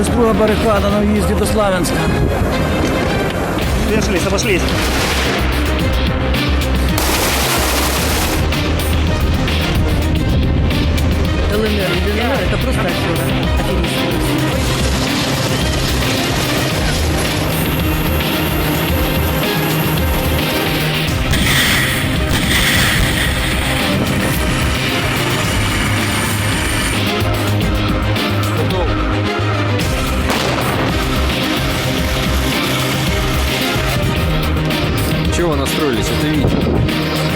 Ось друга барикада на в'їзді до Славянська. Обійшлись, обійшлись. ЛНР, это просто отсюда. Настроились? Это видео.